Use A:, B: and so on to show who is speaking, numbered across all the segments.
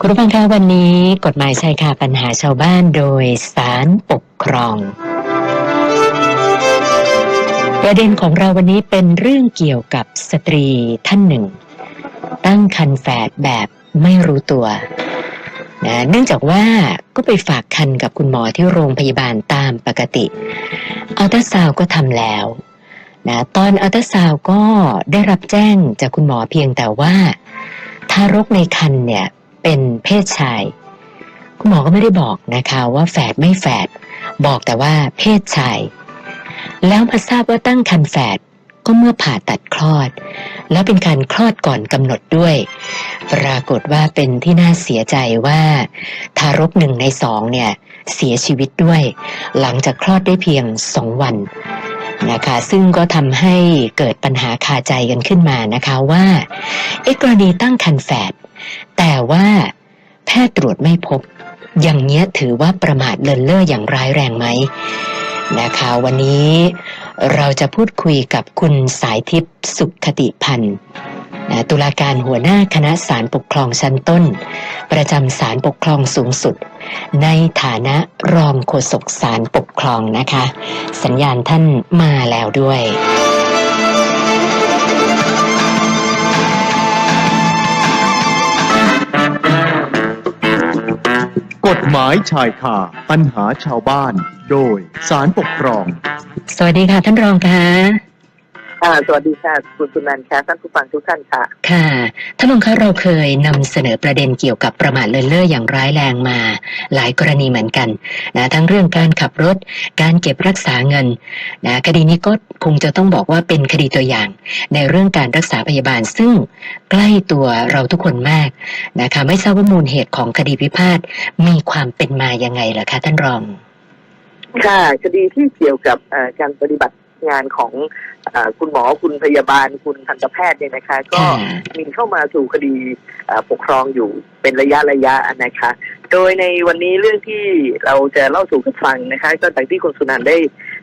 A: คุณผู้ฟังคะวันนี้กฎหมายชายคาปัญหาชาวบ้านโดยสารปกครอง ประเด็นของเราวันนี้เป็นเรื่องเกี่ยวกับสตรีท่านหนึ่ง ตั้งคันแฝดแบบไม่รู้ตัวนะเนื่องจากว่าก็ไปฝากคันกับคุณหมอที่โรงพยาบาลตามปกติอัลตราซาวก็ทำแล้วนะตอนอัลตราซาวก็ได้รับแจ้งจากคุณหมอเพียงแต่ว่า ทารกในครรภ์เนี่ย เป็นเพศชาย คุณหมอก็ไม่ได้บอกนะคะว่าแฝดไม่แฝดบอกแต่ว่าเพศชาย แล้วมาทราบว่าตั้งครรภ์แฝดก็เมื่อผ่าตัดคลอด แล้วเป็นการคลอดก่อนกำหนดด้วย ปรากฏว่าเป็นที่น่าเสียใจว่าทารกหนึ่งในสองเนี่ยเสียชีวิตด้วย หลังจากคลอดได้เพียงสองวัน นะคะ ซึ่งก็ทำให้เกิดปัญหาคาใจกันขึ้นมานะคะว่าเอกรณีตั้งครรภ์แฝดแต่ว่าแพทย์ตรวจไม่พบ อย่างเนี้ยถือว่าประมาทเลินเล่ออย่างร้ายแรงไหมนะคะวันนี้เราจะพูดคุยกับคุณสายทิพย์สุขคติพันธ์ตุลาการหัวหน้าคณะศาลปกครองชั้นต้น ประจำศาลปกครองสูงสุด ในฐานะรองโฆษกศาลปกครองนะคะ สัญญาณท่านมาแล้วด้วย
B: กฎหมายชายคาปัญหาชาวบ้าน โดยสารปกครอง
A: สวัสดีค่ะท่านรองคะ
C: ค่ะสวัสดีค่ะคุณสุนันท์ค่ะท่านผู้ฟังทุกท่านค่ะ
A: ค่ะท่านรองคะเราเคยนำเสนอประเด็นเกี่ยวกับประมาทเลินเล่ออย่างร้ายแรงมาหลายกรณีเหมือนกันนะทั้งเรื่องการขับรถ การเก็บรักษาเงินนะคดีนี้ก็คงจะต้องบอกว่าเป็นคดีตัวอย่าง ในเรื่องการรักษาพยาบาลซึ่งใกล้ตัวเราทุกคนมากนะคะไม่ทราบว่ามูลเหตุของคดีพิพาทมีความเป็นมายังไงเหรอคะท่านรอง
C: ค่ะคดีที่เกี่ยวกับเอ่อการปฏิบัติ งานของเอ่อคุณหมอคุณพยาบาลคุณทันตแพทย์เนี่ยนะคะ ก็
A: ค่ะ
C: มีเข้ามาสู่คดีเอ่อปกครองอยู่เป็นระยะระยะนะคะ โดยในวันนี้เรื่องที่เราจะเล่าสู่กันฟังนะคะก็จากที่คุณสุนันท์ได้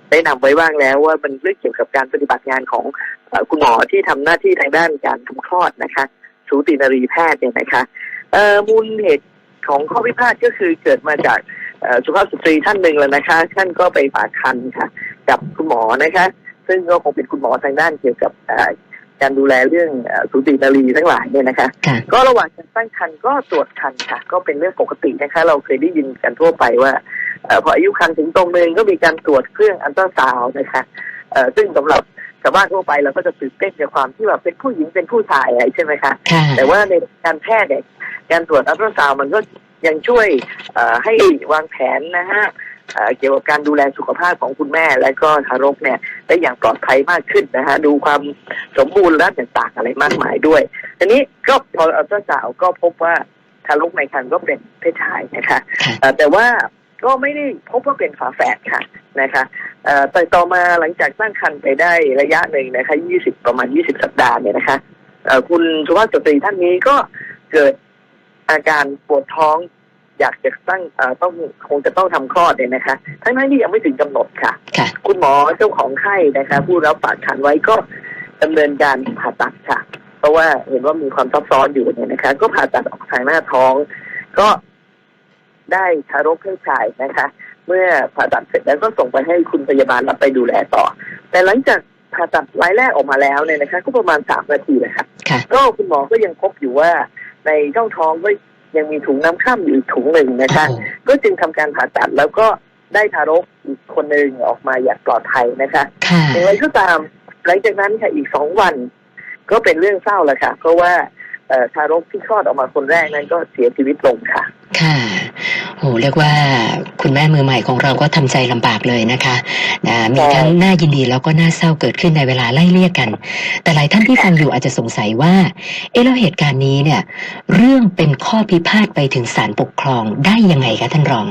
C: ได้นำไว้บ้างแล้วว่ามันเรื่องเกี่ยวกับการปฏิบัติงานของเอ่อคุณหมอที่ทำหน้าที่ทางด้านการทำคลอดนะคะสูตินรีแพทย์เนี่ยนะคะเอ่อมูลเหตุของข้อพิพาทก็คือเกิดมาจากเอ่อสุภาพสตรีท่านหนึ่งแล้วนะคะ ท่านก็ไปฝากคันค่ะ กับคุณหมอนะคะ ซึ่งก็คงเป็นคุณหมอทางด้านเกี่ยวกับเอ่อการดูแลเรื่องเอ่อสูตินารีทั้งหลายเนี่ยนะคะ
A: ค่ะ
C: ก็ระหว่างการตั้งครรภ์ก็ตรวจครรภ์ค่ะ ก็เป็นเรื่องปกตินะคะ เราเคยได้ยินกันทั่วไปว่าเอ่อพออายุครรภ์ถึงตรงหนึ่งก็มีการตรวจเครื่องอัลตราซาวน์นะคะเอ่อซึ่งสำหรับชาวบ้านทั่วไปเราก็จะตื่นเต้นในความที่แบบเป็นผู้หญิงเป็นผู้ชายอะไรใช่ไหมคะ
A: ค่ะ
C: แต่ว่าในการแพทย์เนี่ยการตรวจอัลตราซาวน์มันก็ยังช่วยเอ่อให้วางแผนนะฮะ เอ่อเกี่ยวกับการดูแลสุขภาพของคุณแม่ และก็ทารกเนี่ยได้อย่างปลอดภัยมากขึ้นนะฮะดูความสมบูรณ์และต่างๆอะไรมากมายด้วยทีนี้ก็พออัลตราซาวน์ก็พบว่าทารกในครรภ์ก็เป็นเพศชายนะคะ
A: ค่ะ
C: เอ่อแต่ว่าก็ไม่ได้พบว่าเป็นฝาแฝดค่ะนะคะเอ่อแต่ต่อมาหลังจากตั้งครรภ์ไปได้ระยะหนึ่งนะคะ20 ประมาณ 20 สัปดาห์เนี่ยนะคะเอ่อคุณสุภาพสตรีท่านนี้ก็เกิดอาการปวดท้อง อยากจะตั้งเอ่อต้องคงจะต้องทำคลอดเนี่ยนะคะ ทั้งนั้นที่ยังไม่ถึงกำหนดค่ะ
A: ค่ะ
C: คุณหมอเจ้าของไข้นะคะผู้รับฝากคันไว้ก็ดำเนินการผ่าตัดค่ะ เพราะว่าเห็นว่ามีความซับซ้อนอยู่เนี่ยนะคะ ก็ผ่าตัดออกทางหน้าท้อง ก็ได้ทารกเพศชายนะคะ เมื่อผ่าตัดเสร็จแล้วก็ส่งไปให้คุณพยาบาลรับไปดูแลต่อ แต่หลังจากผ่าตัดรายแรกออกมาแล้วเนี่ยนะคะ ก็ประมาณสามนาทีนะคะ
A: ค่ะ
C: ก็คุณหมอก็ยังพบอยู่ว่าในช่องท้องก็ ยังมีถุงน้ำข้ามอยู่อีกถุงหนึ่งนะคะ ก็จึงทำการผ่าตัดแล้วก็ได้ทารกอีกคนหนึ่งออกมาอย่างปลอดภัยนะคะ
A: ค่ะ
C: อย่างไรก็ตามหลังจากนั้นค่ะอีกสองวัน ก็เป็นเรื่องเศร้าแหละค่ะ เพราะว่าเอ่อทารกที่คลอดออกมาคนแรกนั้นก็เสียชีวิตลงค่ะ
A: ค่ะ โหเรียกว่าคุณแม่มือใหม่ของเราก็ทำใจลำบากเลยนะคะนะมีทั้งน่ายินดีแล้วก็น่าเศร้าเกิดขึ้นในเวลาไล่เลี่ยกัน แต่หลายท่านที่ฟังอยู่อาจจะสงสัยว่า เอ๊ะแล้วเหตุการณ์นี้เนี่ย เรื่องเป็นข้อพิพาทไปถึงศาลปกครองได้ยังไงคะท่านรอง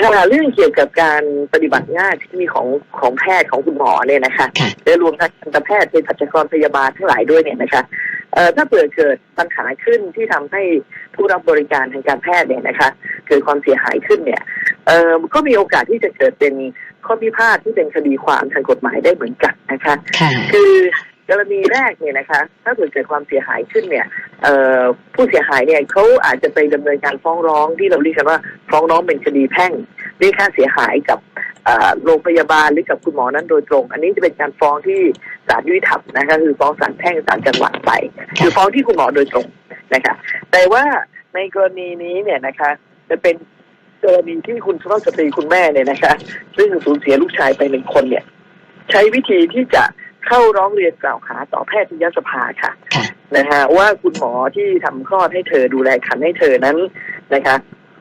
C: ค่ะเรื่องเกี่ยวกับการปฏิบัติงานที่มีของของแพทย์ของคุณหมอเนี่ยนะคะ
A: ค่ะ
C: โดยรวมทั้งทันตแพทย์เป็นสัจกรพยาบาลทั้งหลายด้วยเนี่ยนะคะเอ่อ ถ้าเปิดเกิดปัญหาขึ้นที่ทำให้ผู้รับบริการทางการแพทย์เนี่ยนะคะเกิดความเสียหายขึ้นเนี่ยเอ่อก็มีโอกาสที่จะเกิดเป็นข้อพิพาทที่เป็นคดีความทางกฎหมายได้เหมือนกันนะคะ
A: ค่ะ
C: คือกรณีแรกเนี่ยนะคะ ถ้าเกิดเกิดความเสียหายขึ้นเนี่ยศเอ่อผู้เสียหายเนี่ยเขาอาจจะไปดำเนินการฟ้องร้องที่เราเรียกกันว่าฟ้องร้องเป็นคดีแพ่งเรียกค่าเสียหายกับเอ่อ โรงพยาบาลหรือกับคุณหมอนั้นโดยตรง อันนี้จะเป็นการฟ้องที่ศาลยุติธรรมนะคะคือฟ้องศาลแพ่งศาลจังหวัดไปคือฟ้องที่คุณหมอโดยตรงนะคะแต่ว่าในกรณีนี้เนี่ยนะคะจะเป็นกรณีที่คุณสุภาพสตรีคุณแม่เนี่ยนะคะ ซึ่งสูญเสียลูกชายไปหนึ่งคนเนี่ย ใช้วิธีที่จะเข้าร้องเรียนกล่าวหาต่อแพทยสภาค่ะ
A: ค่ะ
C: นะฮะว่าคุณหมอที่ทำคลอดให้เธอดูแลคันให้เธอนั้นนะคะ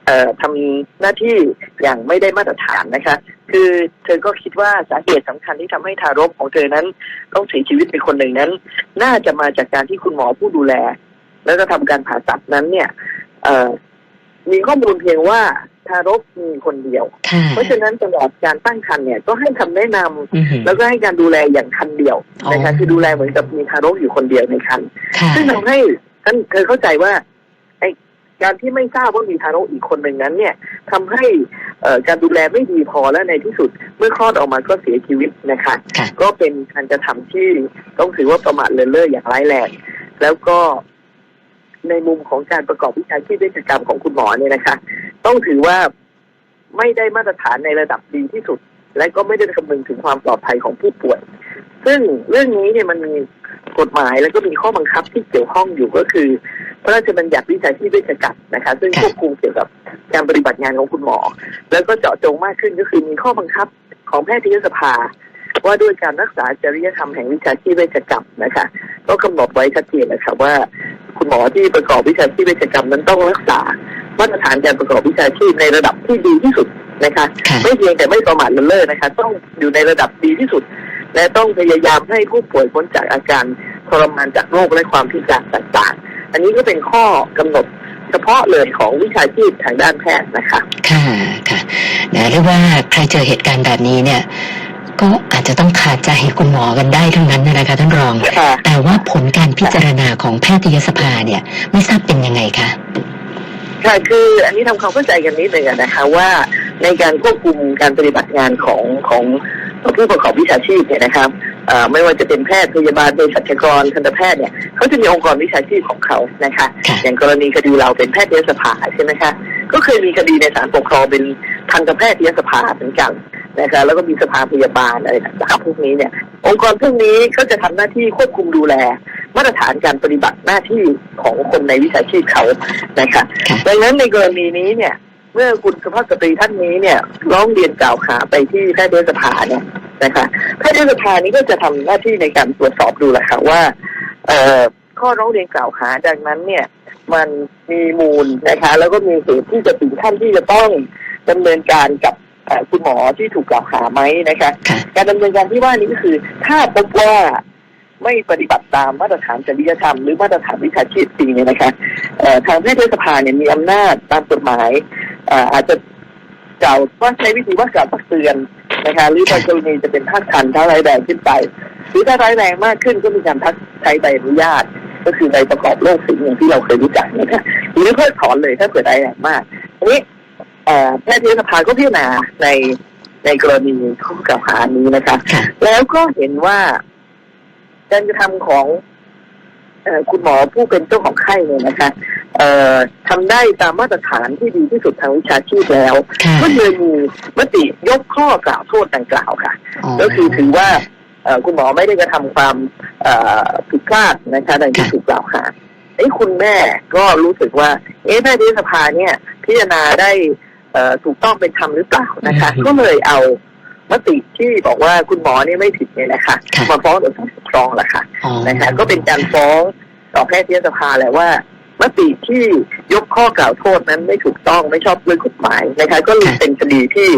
C: เอ่อทำหน้าที่อย่างไม่ได้มาตรฐานนะคะ คือเธอก็คิดว่าสาเหตุสำคัญที่ทำให้ทารกของเธอนั้น ต้องเสียชีวิตไปคนหนึ่งนั้น น่าจะมาจากการที่คุณหมอผู้ดูแล แล้วก็ทำการผ่าตัดนั้นเนี่ยเอ่อมีข้อมูลเพียงว่าทารกมีคนเดียว
A: ค่ะ
C: เพราะฉะนั้นตลอดการตั้งครรภ์เนี่ยก็ให้คำแนะนำ
A: อือหือ
C: แล้วก็ให้การดูแลอย่างคันเดียวนะคะ
A: อ๋อ
C: คือดูแลเหมือนกับมีทารกอยู่คนเดียวในคัน
A: ค่ะ
C: ซึ่งทำให้ท่านเธอเข้าใจว่าไอการที่ไม่ทราบว่ามีทารกอีกคนหนึ่งนั้น เนี่ยทำให้เอ่อ การดูแลไม่ดีพอและในที่สุด เมื่อคลอดออกมาก็เสียชีวิตนะคะ
A: ค่ะ
C: ก็เป็นการกระทำที่ต้องถือว่าประมาทเลินเล่ออย่างร้ายแรงแล้วก็ในมุมของการประกอบวิชาชีพเวชกรรมของคุณหมอเนี่ยนะคะ ต้องถือว่าไม่ได้มาตรฐานในระดับดีที่สุด และก็ไม่ได้คำนึงถึงความปลอดภัยของผู้ป่วย ซึ่งเรื่องนี้เนี่ยมันมีกฎหมายแล้วก็มีข้อบังคับที่เกี่ยวข้องอยู่ก็คือ พระราชบัญญัติวิชาชีพเวชกรรมนะคะ ซึ่งควบคุมเกี่ยวกับการปฏิบัติงานของคุณหมอ แล้วก็เจาะจงมากขึ้นก็คือมีข้อบังคับของแพทยสภา ว่าด้วยการรักษาจริยธรรมแห่งวิชาชีพเวชกรรมนะคะ ก็กำหนดไว้ชัดเจนนะคะว่า คุณหมอที่ประกอบวิชาชีพเวชกรรมนั้นต้องรักษามาตรฐานการประกอบวิชาชีพในระดับที่ดีที่สุดนะคะ
A: ค่ะ
C: ไม่เพียงแต่ไม่ประมาทเลินเล่อนะคะ ต้องอยู่ในระดับดีที่สุด และต้องพยายามให้ผู้ป่วยพ้นจากอาการทรมานจากโรคและความพิการต่างๆ อันนี้ก็เป็นข้อกำหนดเฉพาะเลยของวิชาชีพทางด้านแพทย์นะคะ
A: ค่ะค่ะนะเรียกว่าใครเจอเหตุการณ์แบบนี้เนี่ย ก็อาจจะต้องขาดใจคุณหมอกันได้ทั้งนั้นนะคะท่านรอง
C: ค่ะ
A: แต่ว่าผลการพิจารณาของแพทยสภาเนี่ย ไม่ทราบเป็นยังไงคะ
C: ค่ะคืออันนี้ทำความเข้าใจกันนิดหนึ่งอะนะคะว่าในการควบคุมการปฏิบัติงานของของ ผู้ประกอบวิชาชีพเนี่ยนะครับเอ่อไม่ว่าจะเป็นแพทย์พยาบาลเภสัชกรทันตแพทย์เนี่ยเขาจะมีองค์กรวิชาชีพของเขานะคะ
A: ค่ะ
C: อย่างกรณีคดีเราเป็นแพทยสภาใช่ไหมคะก็เคยมีคดีในศาลปกครองเป็นทันตแพทยสภาเหมือนกันนะคะแล้วก็มีสภาพยาบาลอะไรต่างๆพวกนี้เนี่ย องค์กรพวกนี้ก็จะทำหน้าที่ควบคุมดูแล มาตรฐานการปฏิบัติหน้าที่ของคนในวิชาชีพเขานะคะ
A: ค่ะ
C: ดังนั้นในกรณีนี้เนี่ย เมื่อคุณสุภาพสตรีท่านนี้เนี่ยร้องเรียนกล่าวหาไปที่แพทยสภาเนี่ยนะคะแพทยสภานี้ก็จะทำหน้าที่ในการตรวจสอบดูแหละค่ะว่าเอ่อข้อร้องเรียนกล่าวหาดังนั้นเนี่ยมันมีมูลนะคะ แล้วก็มีเหตุที่จะถึงขั้นที่จะต้องดำเนินการกับเอ่อคุณหมอที่ถูกกล่าวหาไหมนะคะ
A: ค่ะ
C: การดำเนินการที่ว่านี้ก็คือ ถ้าพบว่าไม่ปฏิบัติตามมาตรฐานจริยธรรมหรือมาตรฐานวิชาชีพจริงเนี่ยนะคะเอ่อทางแพทยสภาเนี่ยมีอำนาจตามกฎหมายเอ่ออาจจะกล่าวว่าใช้วิธีว่ากล่าวตักเตือนนะคะหรือบางกรณีจะเป็นภาคทันถ้าร้ายแรงขึ้นไป หรือถ้าร้ายแรงมากขึ้นก็มีการพักใช้ใบอนุญาต ก็คือใบประกอบโรคสิ่งอย่างที่เราเคยรู้จักนะคะหรือเพิกถอนเลยถ้าเกิดร้ายแรงมากอันนี้เอ่อแพทยสภาก็พิจารณาในในกรณีข้อกล่าวหานี้นะคะ
A: ค่ะ
C: แล้วก็เห็นว่าการกระทำของเออ คุณหมอผู้เป็นเจ้าของไข้เนี่ยนะคะเอ่อทำได้ตามมาตรฐานที่ดีที่สุดทางวิชาชีพแล้ว
A: ค่ะ
C: ก็เลยมีมติยกข้อกล่าวโทษดังกล่าวค่ะ
A: อ๋อ
C: ก็คือถือว่าเอ่อคุณหมอไม่ได้กระทำความเอ่อผิดพลาดนะคะดังที่ถูกกล่าวหาไอ้คุณแม่ก็รู้สึกว่า เอ๊ะแพทยสภาเนี่ย พิจารณาได้เอ่อถูกต้องเป็นธรรมหรือเปล่านะคะ ก็เลยเอา มติที่บอกว่าคุณหมอนี่ไม่ผิดเนี่ยนะคะ
A: ค่ะ
C: มาฟ้องต่อศาลปกครองแหละค่ะ
A: อ๋อ
C: นะคะ ก็เป็นการฟ้องต่อแพทยสภาแหละว่ามติที่ยกข้อกล่าวโทษนั้นไม่ถูกต้องไม่ชอบด้วยกฎหมายนะคะ ก็เลยเป็นคดีที่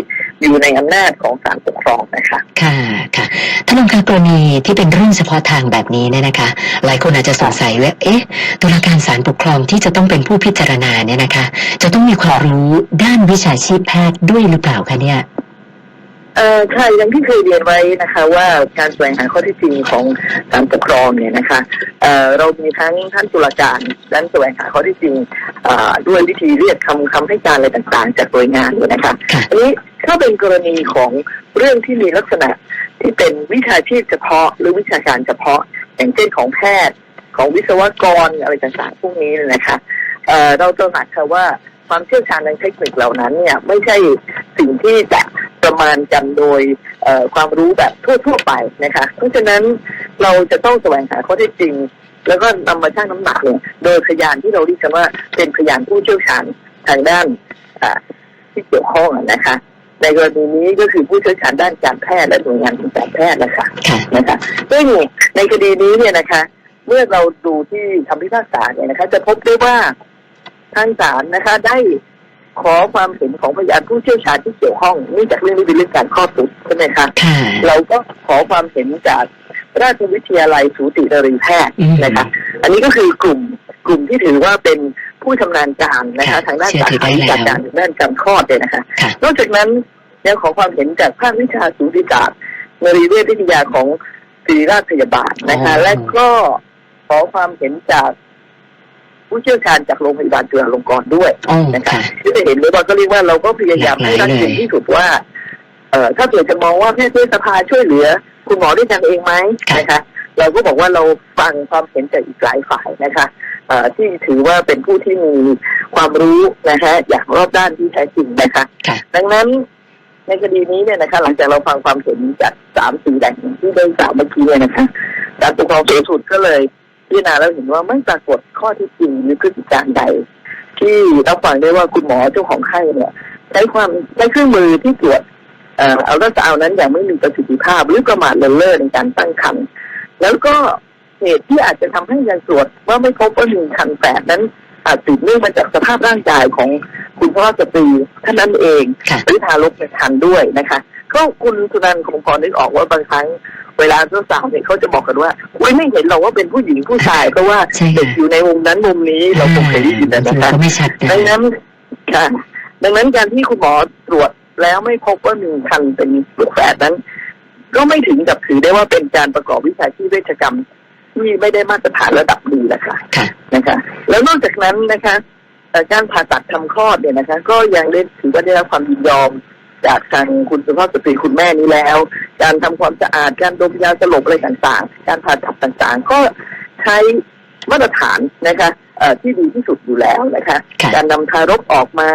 C: อยู่ในอำนาจของศาลปกครองนะคะ
A: ค่ะค่ะท่านรองคะกรณีที่เป็นเรื่องเฉพาะทางแบบนี้เนี่ยนะคะ หลายคนอาจจะสงสัยว่าเอ๊ะตุลาการศาลปกครองที่จะต้องเป็นผู้พิจารณาเนี่ยนะคะ จะต้องมีความรู้ด้านวิชาชีพแพทย์ด้วยหรือเปล่าคะเนี่ย
C: เอ่อค่ะอย่างที่เคยเรียนไว้นะคะ ว่าการแสวงหาข้อเที่จริงของศาลปกครองเนี่ยนะคะเอ่อเรามีทั้งท่านตุลาการด้านแสวงหาข้อเที่จริงเอ่อด้วยวิธีเรียกคำคำให้การอะไรต่างๆ จากหน่วยงานเนี่ยนะคะ
A: ค่ะ
C: อันนี้ถ้าเป็นกรณีของเรื่องที่มีลักษณะที่เป็นวิชาชีพเฉพาะ หรือวิชาการเฉพาะ อย่างเช่นของแพทย์ ของวิศวกรอะไรต่างๆพวกนี้เนี่ยนะคะเอ่อเราตระหนักค่ะว่า ความเชี่ยวชาญทางเทคนิคเหล่านั้นเนี่ยไม่ใช่สิ่งที่จะประมาณกันโดยเอ่อความรู้แบบทั่วๆไปนะคะ เพราะฉะนั้นเราจะต้องแสวงหาข้อเท็จจริง แล้วก็นำมาชั่งน้ำหนักเนี่ยโดยพยานที่เราเรียกกันว่าเป็นพยานผู้เชี่ยวชาญทางด้านอ่าที่เกี่ยวข้องอะนะคะในกรณีนี้ก็คือผู้เชี่ยวชาญด้านการแพทย์และหน่วยงานทางการแพทย์นะคะ
A: ค่ะ
C: นะคะซึ่งในคดีนี้เนี่ยนะคะ เมื่อเราดูที่คำพิพากษาเนี่ยนะคะ จะพบได้ว่า ทางศาลนะคะ ได้ขอความเห็นของพยานผู้เชี่ยวชาญที่เกี่ยวข้องเนื่องจากเรื่องนี้เป็นเรื่องการคลอดบุตรใช่ไหมคะ
A: ค่ะ
C: เราก็ขอความเห็นจากราชวิทยาลัยสูตินรีแพทย์
A: อืม
C: นะคะ อันนี้ก็คือกลุ่มกลุ่มที่ถือว่าเป็นผู้ชำนาญการนะคะ
A: ค่ะ
C: ทางด้าน
A: เชื่อ
C: สา
A: ถือ
C: ขา
A: ได้
C: วิชา
A: แล้ว
C: การด้านการคลอดเนี่ยนะคะ
A: ค่ะ
C: นอกจากนั้นยังขอความเห็นจากภาควิชาสูติศาสตร์นรีเวชวิทยาของศิริราชพยาบาลนะคะ
A: อ๋อ
C: และก็ขอความเห็นจาก ผู้เชี่ยวชาญจากโรงพยาบาลจุฬาลงกรณ์ด้วย
A: โอ้
C: นะคะ
A: ค่ะ
C: ที่จะเห็นเลยว่าก็เรียกว่าเราก็พยายาม
A: หลากหลาย
C: ให้รัดกุม
A: เลย
C: ที่สุดว่าเอ่อถ้าเกิดจะมองว่าแพทยสภาช่วยเหลือ คุณหมอด้วยกันเองไหมนะคะเราก็บอกว่าเราฟังความเห็นจากอีกหลายฝ่ายนะคะเอ่อที่ถือว่าเป็นผู้ที่มีความรู้นะคะอย่างรอบด้านที่แท้จริงนะคะ
A: ค่ะ
C: ดังนั้นในคดีนี้เนี่ยนะคะหลังจากเราฟังความเห็นจากสามสี่แหล่งที่ได้กล่าวเมื่อกี้เนี่ยนะคะการปกครองสูงสุดก็เลย พิจารณาแล้วเห็นว่าไม่ปรากฏข้อเที่จริงหรือพฤติการใด ที่รับฟังได้ว่าคุณหมอเจ้าของไข้เนี่ยใช้ความใช้เครื่องมือที่ตรวจเอ่ออัลตราซาวน์นั้นอย่างไม่มีประสิทธิภาพหรือประมาทเลินเล่อในการตั้งครรภ์แล้วก็เหตุที่อาจจะทำให้ยังตรวจว่าไม่พบว่ามีคันแฝดนั้นอาจสืบเนื่องมาจากสภาพร่างกายของคุณพ่อสตรีท่านนั้นเอง
A: ค่ะ
C: หรือทารกในครรภ์ด้วยนะคะ ก็คุณสุนันท์คงพอนึกออกว่าบางครั้ง เวลาเจ้าสาวเนี่ยเขาจะบอกกันว่าอุ้ยไม่เห็นหรอกว่าเป็นผู้หญิงผู้ชายเพราะว่า
A: ใช่ค่ะ
C: เด็กอยู่ในมุมนั้นมุมนี้เราคงเคยได้ยินนะ
A: เรา
C: นะคะ
A: ก็ไม่ชัดนะ
C: ดังนั้นค่ะ ดังนั้นการที่คุณหมอตรวจแล้วไม่พบว่ามีคันเป็นลูกแฝดนั้น ก็ไม่ถึงกับถือได้ว่าเป็นการประกอบวิชาชีพเวชกรรม ที่ไม่ได้มาตรฐานระดับดีนะคะ
A: ค่ะ
C: นะคะ แล้วนอกจากนั้นนะคะเอ่อการผ่าตัดทำคลอดเนี่ยนะคะ ก็ยังได้ถือว่าได้รับความยินยอม จากทางคุณสุภาพสตรีคุณแม่นี้แล้ว การทำความสะอาดการดมยาสลบอะไรต่างๆ การผ่าตัดต่างๆ ก็ใช้มาตรฐานนะคะเอ่อที่ดีที่สุดอยู่แล้วนะคะ
A: ค่ะ
C: การนำทารกออกมา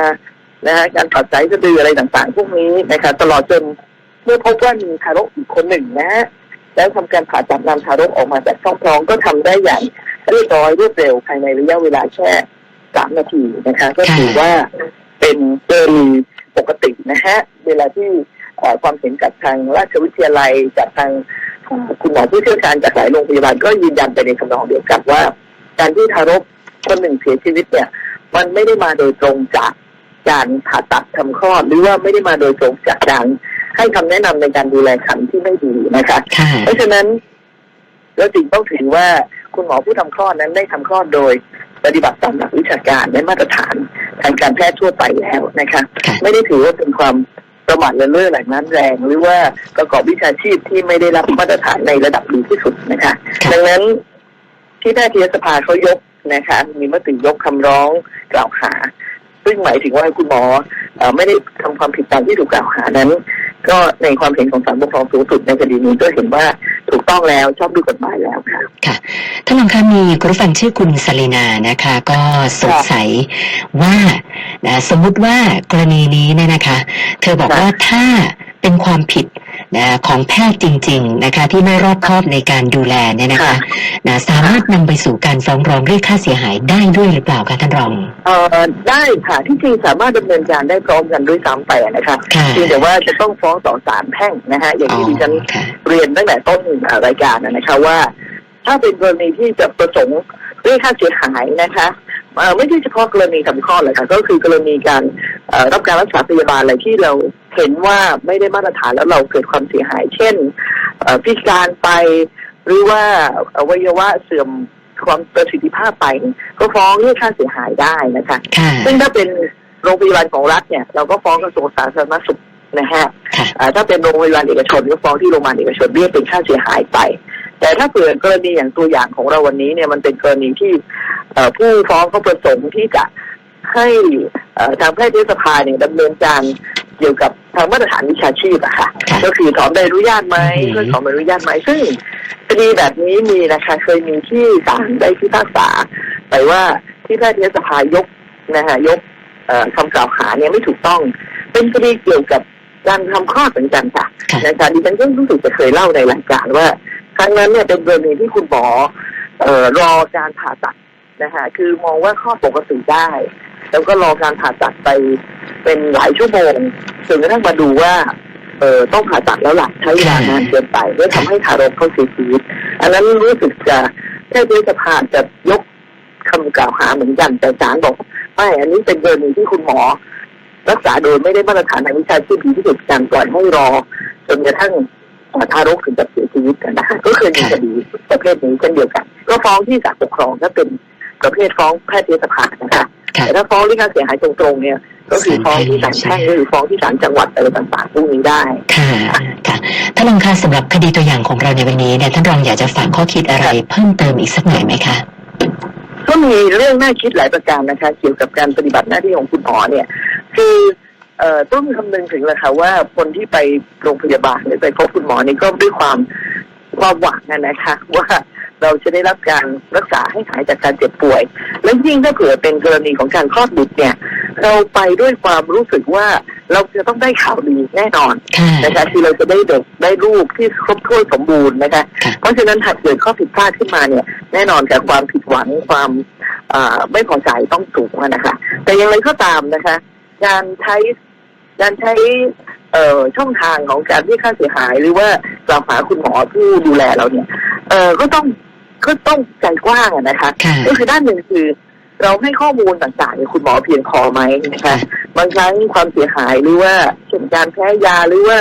C: นะฮะการตัดสายสะดืออะไรต่างๆ พวกนี้นะคะ ตลอดจนเมื่อพบว่ามีทารกอีกคนหนึ่งนะฮะแล้วทำการผ่าตัดนำทารกออกมาจากช่องท้องก็ทำได้อย่างเรียบร้อยรวดเร็วภายในระยะเวลาแค่สามนาทีนะคะ ก็ถือว่าเป็นเกินป กตินะฮะเวลาที่เอ่อความเห็นจากทางราชวิทยาลัยจากทางเอ่อคุณหมอผู้เชี่ยวชาญจากหลายโรงพยาบาลก็ยืนยันไปในคำนองเดียวกันว่า การที่ทารกคนหนึ่งเสียชีวิตเนี่ย มันไม่ได้มาโดยตรงจากการผ่าตัดทำคลอดหรือว่าไม่ได้มาโดยตรงจากการให้คำแนะนำในการดูแลครรภ์ที่ไม่ดีนะคะ
A: ค่ะ
C: เพราะฉะนั้นเราจึงต้องถือว่าคุณหมอผู้ทำคลอดนั้นได้ทำคลอดโดย ปฏิบัติตามหลักวิชาการและมาตรฐานทางการแพทย์ทั่วไปแล้วนะคะ
A: ค่ะ
C: ไม่ได้ถือว่าเป็นความประมาทเลินเล่อแหล่งน้ำแรง หรือว่าประกอบวิชาชีพที่ไม่ได้รับมาตรฐานในระดับดีที่สุดนะคะ
A: ค่ะ
C: ดังนั้นที่แพทยสภาเขายกนะคะ มีมติยกคำร้องกล่าวหา ซึ่งหมายถึงว่าคุณหมอไม่ได้ทำความผิดตามที่ถูกกล่าวหานั้น ก็ในความเห็นของศาลปกครองสูงสุดในคดีนี้ก็เห็นว่าถูกต้องแล้วชอบด้วยกฎหมายแล้วค่ะ
A: ค่ะท่านรองคะมีคุณผู้ฟังชื่อคุณสลีนานะคะ ก็สงสัยว่านะสมมุติว่ากรณีนี้เนี่ยนะคะ เธอบอกว่าถ้าเป็นความผิด นะของแพทย์จริง ๆ นะคะที่ไม่รอบคอบในการดูแลเนี่ยนะคะนะสามารถนำไปสู่การฟ้องร้องเรียกค่าเสียหายได้ด้วยหรือเปล่าคะท่านรอง
C: เอ่อได้ค่ะที่จริงสามารถดำเนินการได้พร้อมกันด้วยซ้ำไปนะคะ
A: ค่ะ
C: เพียงแต่ว่าจะต้องฟ้องต่อศาลแพ่งนะฮะอย่าง
A: อ๋อ
C: ที่ดิฉัน
A: ค่ะ
C: เรียนตั้งแต่ต้นอ่ารายการนะนะคะว่า ถ้าเป็นกรณีที่จะประสงค์เรียกค่าเสียหายนะคะเอ่อ ไม่ใช่เฉพาะกรณีทำคลอดเลยค่ะก็คือกรณีการเอ่อรับการรักษาพยาบาลอะไรที่เราเห็นว่าไม่ได้มาตรฐานแล้วเราเกิดความเสียหาย เช่นเอ่อพิการไปหรือว่าอวัยวะเสื่อมความประสิทธิภาพไป ก็ฟ้องเรียกค่าเสียหายได้นะคะ
A: ค่ะ
C: ซึ่งถ้าเป็นโรงพยาบาลของรัฐเนี่ยเราก็ฟ้องกระทรวงสาธารณสุขนะฮะ
A: ค่ะ
C: อ่าถ้าเป็นโรงพยาบาลเอกชนก็ฟ้องที่โรงพยาบาลเอกชนเรียกเป็นค่าเสียหายไป แต่ถ้าเกิดกรณีอย่างตัวอย่างของเราวันนี้เนี่ยมันเป็นกรณีที่เอ่อผู้ฟ้องเขาประสงค์ที่จะให้เอ่อทางแพทยสภาเนี่ยดำเนินการเกี่ยวกับทางมาตรฐานวิชาชีพอะค่ะ
A: ค่ะ
C: ก็คือถอนใบอนุญาตไหม
A: อือหือ
C: เพื่อถอนใบอนุญาตไหมซึ่งคดีแบบนี้มีนะคะเคยมีที่ศาลได้พิพากษาไปว่าที่แพทยสภายกนะคะยกเอ่อคำกล่าวหาเนี่ยไม่ถูกต้อง เป็นคดีเกี่ยวกับการทำคลอดเหมือนกันค่ะ
A: ค่ะ
C: นะคะดิฉันก็รู้สึกจะเคยเล่าในรายการว่าค รั้งนั้นเนี่ยเป็นกรณีที่คุณหมอเอ่อรอการผ่าตัดนะคะคือมองว่าคลอปกติได้ แล้วก็รอการผ่าตัดไปเป็นหลายชั่วโมงจนกระทั่งมาดูว่าเออต้องผ่าตัดแล้วหลักใช้เวลานานเกินไปและทำให้ทารกเขาเสียชีวิต อันนั้นรู้สึกจะแค่ด้วยสภาจะยกคำกล่าวหาเหมือนกันแต่ศาลบอกไม่อันนี้เป็นกรณีที่คุณหมอ รักษาโดยไม่ได้มาตรฐานทางวิชาชีพที่สุดการปล่อยให้รอจนกระทั่ง ทารกถึงกับเสียชีวิตกันนะคะก็เคยมีคดีประเภทนี้เช่นเดียวกัน ก็ฟ้องที่ศาลปกครองถ้าเป็นประเภทฟ้องแพทยสภานะคะ
A: ค่ะ
C: แต่ถ้าฟ้องเรื่องการเสียหายตรงๆเนี่ยก็คือฟ้องที่ศาลแพ่งหรือฟ้องที่ศาลจังหวัดอะไรต่างๆพวกนี้ได้
A: ค่ะ ค่ะ ท่านรองคะสำหรับคดีตัวอย่างของเราในวันนี้เนี่ยท่านรองอยากจะฝากข้อคิดอะไรเพิ่มเติมอีกสักหน่อยไหมคะ
C: ก็มีเรื่องน่าคิดหลายประการนะคะ เกี่ยวกับการปฏิบัติหน้าที่ของคุณหมอเนี่ย คือ เอ่อต้องคำนึงถึงเลยค่ะว่าคนที่ไปโรงพยาบาลหรือไปพบคุณหมอนี่ก็ด้วยความความหวังนะนะคะ ว่าเราจะได้รับการรักษาให้หายจากการเจ็บป่วย และยิ่งถ้าเผื่อเป็นกรณีของการคลอดบุตรเนี่ย เราไปด้วยความรู้สึกว่าเราจะต้องได้ข่าวดีแน่นอน
A: ค่ะ
C: นะคะคือเราจะได้เด็กได้ลูกที่ครบถ้วนสมบูรณ์นะคะ
A: ค่ะ
C: เพราะฉะนั้นหากเกิดข้อผิดพลาดขึ้นมาเนี่ย แน่นอนกับความผิดหวังความอ่าไม่พอใจต้องสูงอะนะคะ แต่อย่างไรก็ตามนะคะ การใช้ การใช้เอ่อช่องทางของการเรียกค่าเสียหาย หรือว่ากล่าวหาคุณหมอผู้ดูแลเราเนี่ย เออก็ต้องก็ต้องใจกว้างอะนะคะ
A: ค่ะ
C: ก็คือด้านหนึ่งคือ เราให้ข้อมูลต่างๆเนี่ยคุณหมอเพียงพอไหมนะคะบางครั้งความเสียหายหรือว่าเช่นการแพ้ยาหรือว่า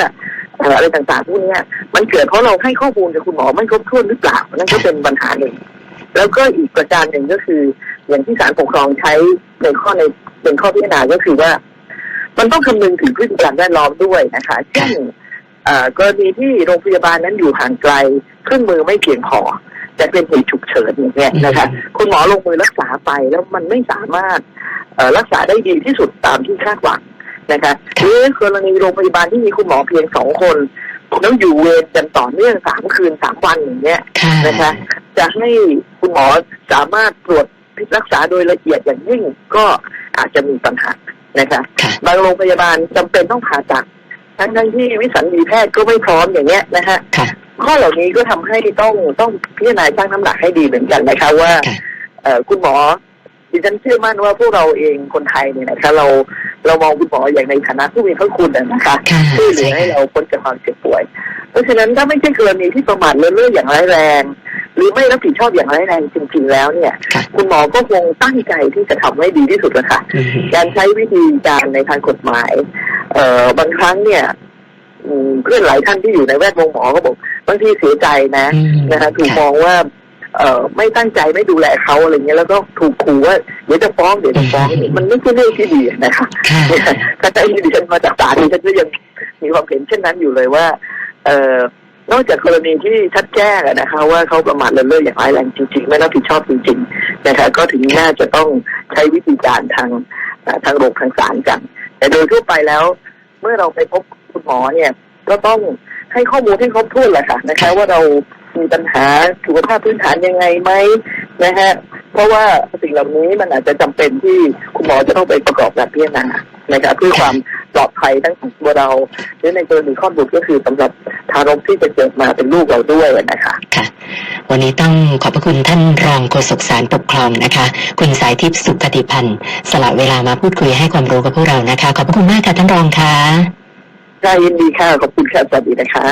C: เอ่ออะไรต่างๆพวกเนี้ย มันเกิดเพราะเราให้ข้อมูลกับคุณหมอไม่ครบถ้วนหรือเปล่านั่นก็เป็นปัญหาหนึ่งแล้วก็อีกประการหนึ่งก็คือ อย่างที่ศาลปกครองใช้ในข้อในเป็นข้อพิจารณาก็คือว่า มันต้องคำนึงถึงพฤติกรรมแวดล้อมด้วยนะคะเช่นเอ่อกรณีที่โรงพยาบาลนั้นอยู่ห่างไกลเครื่องมือไม่เพียงพอจะเป็นเหตุฉุกเฉินอย่างเงี้ยนะคะคุณหมอลงมือรักษาไปแล้วมันไม่สามารถเอ่อรักษาได้ดีที่สุดตามที่คาดหวังนะคะหรือกรณีโรงพยาบาลที่มีคุณหมอเพียงสองคนแล้วอยู่เวรกันต่อเนื่องสามคืนสามวันอย่างเงี้ย
A: ค่ะ
C: นะคะ จะให้คุณหมอสามารถตรวจรักษาโดยละเอียดอย่างยิ่งก็อาจจะมีปัญหา นะคะ
A: ค่ะ
C: บางโรงพยาบาลจำเป็นต้องผ่าตัดทั้งทั้งๆที่วิสัญญีแพทย์ก็ไม่พร้อมอย่างเงี้ยนะคะ
A: ค่ะ
C: ข้อเหล่านี้ก็ทำให้ต้องต้องพิจารณาชั่งน้ำหนักให้ดีเหมือนกันนะคะว่า
A: ค่ะ
C: เอ่อคุณหมอ ดิฉันเชื่อมั่นว่าพวกเราเองคนไทยเนี่ยนะคะเราเรามองคุณหมออย่างในฐานะผู้มีพระคุณน่ะนะคะ
A: ค่ะ
C: ช่วยเหลื
A: ใช่
C: อให้
A: ค่ะ
C: เราพ้นจากความเจ็บป่วย เพราะฉะนั้นถ้าไม่ใช่กรณีที่ประมาทเลินเล่ออย่างร้ายแรง หรือไม่รับผิดชอบอย่างร้ายแรงจริงๆแล้วเนี่ย
A: ค่ะ
C: คุณหมอก็คงตั้งใจที่จะทำให้ดีที่สุดนะคะ
A: อืม
C: การใช้วิธีการในทางกฎหมาย เอ่อบางครั้งเนี่ยอืมเพื่อนหลายท่านที่อยู่ในแวดวงหมอก็บอกบางทีเสียใจนะ
A: อืม
C: นะคะถูกมองว่า เอ่อไม่ตั้งใจไม่ดูแลเขาอะไรเงี้ยแล้วก็ถูกขู่ว่าเดี๋ยวจะฟ้องเดี๋ยวจะฟ้องมันไม่ใช่เรื่องที่ดีนะคะ
A: ค่ะ
C: ถ้าใจดิฉันมาจากศาลดิฉันก็ยังมีความเห็นเช่นนั้นอยู่เลยว่า เอ่อนอกจากกรณีที่ชัดแจ้งอะนะคะ ว่าเขาประมาทเลินเล่ออย่างร้ายแรงจริง ๆ ไม่รับผิดชอบจริง ๆ นะคะ ก็ถึงน่าจะต้องใช้วิธีการทางเอ่อทางโรงทางศาลกัน แต่โดยทั่วไปแล้ว เมื่อเราไปพบคุณหมอเนี่ย ก็ต้องให้ข้อมูลให้ครบถ้วนแหละค่ะนะคะ ว่าเรา มีปัญหาสุขภาพพื้นฐานยังไงไหมนะฮะเพราะว่าสิ่งเหล่านี้มันอาจจะจำเป็นที่คุณหมอจะต้องไปประกอบการพิจารณานะคะเพื่อความปลอดภัยทั้งของตัวเราหรือในกรณีคลอดบุตรก็คือสำหรับทารกที่จะเกิดมาเป็นลูกเราด้วยนะคะ
A: ค่ะ วันนี้ต้องขอบพระคุณท่านรองโฆษกสารปกครองนะคะ คุณสายทิพย์สุขปฏิพันธ์สละเวลามาพูดคุยให้ความรู้กับพวกเรานะคะ ขอบพระคุณมากค่ะท่านรองค่ะ
C: ค่ะยินดีค่ะ ขอบคุณค่ะสวัสดีนะคะ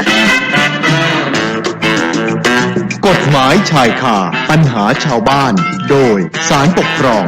B: กฎหมายชายคาปัญหาชาวบ้าน โดยสารปกครอง